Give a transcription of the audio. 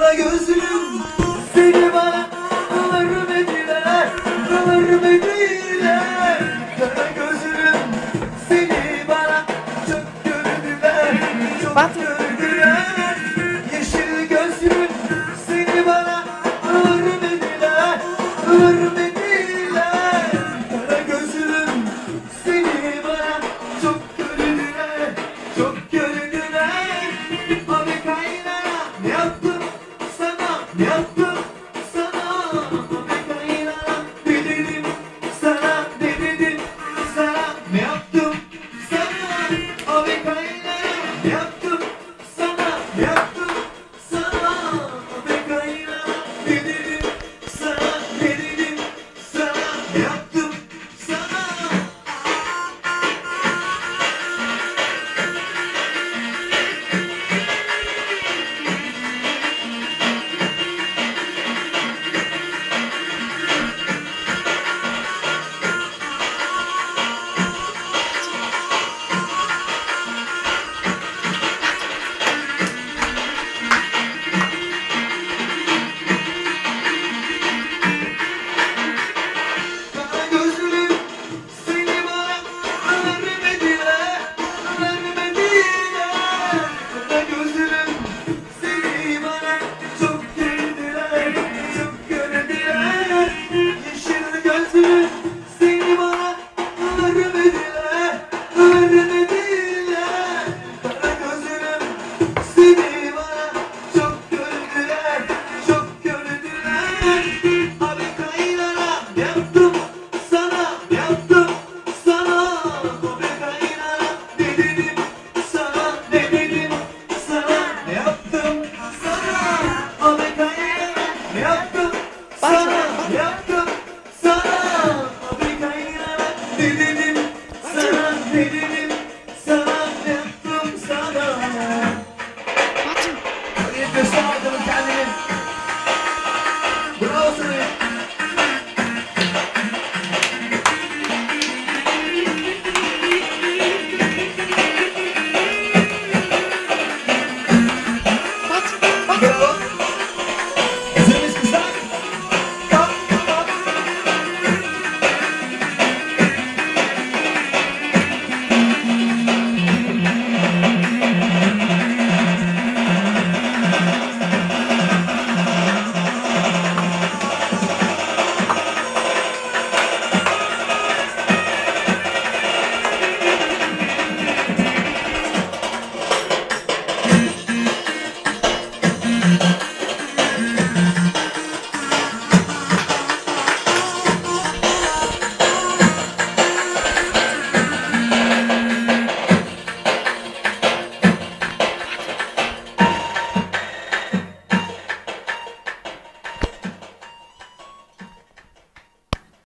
kara gözlüm Seni bana vermediler Vermediler Kara gözlüm Seni bana çok gördüler Çok Yeah. 我告诉